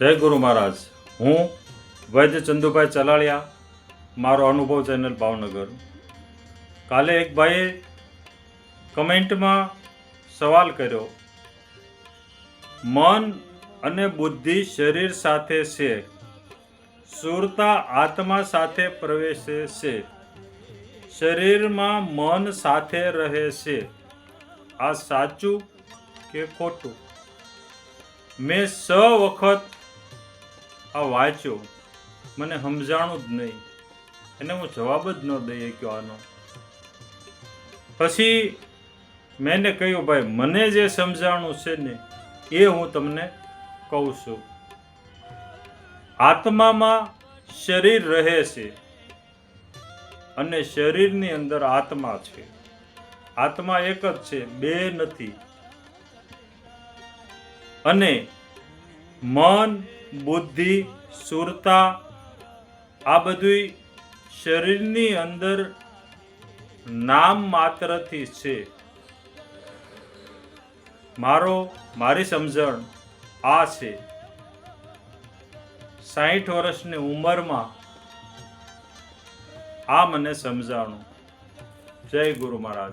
જય ગુરુ મહારાજ. હું વૈદ્ય ચંદુભાઈ ચલાળિયા, મારો અનુભવ ચેનલ ભાવનગર. કાલે એક ભાઈએ કમેન્ટમાં સવાલ કર્યો, મન અને બુદ્ધિ શરીર સાથે છે. સુરતા આત્મા સાથે પ્રવેશે છે. શરીરમાં મન સાથે રહે છે. આ સાચું કે ખોટું? મેં સ વખત આ વાંચ્યો. મને સમજાણું જ નહીં. એને હું જવાબ જ ન દઈ શક્યો આનો પછી મેં એને કહ્યું, ભાઈ, મને જે સમજાણું છે ને, એ હું તમને કહું છું. આત્મામાં શરીર રહે છે અને શરીરની અંદર આત્મા છે. આત્મા એક જ છે, બે નથી. અને મન બુદ્ધિ, સુરતા, આ બધું શરીરની અંદર નામ માત્રથી છે. મારો, મારી સમજણ આ છે. સાહીઠ વર્ષની ઉંમરમાં આ મને સમજાણું. જય ગુરુ મહારાજ.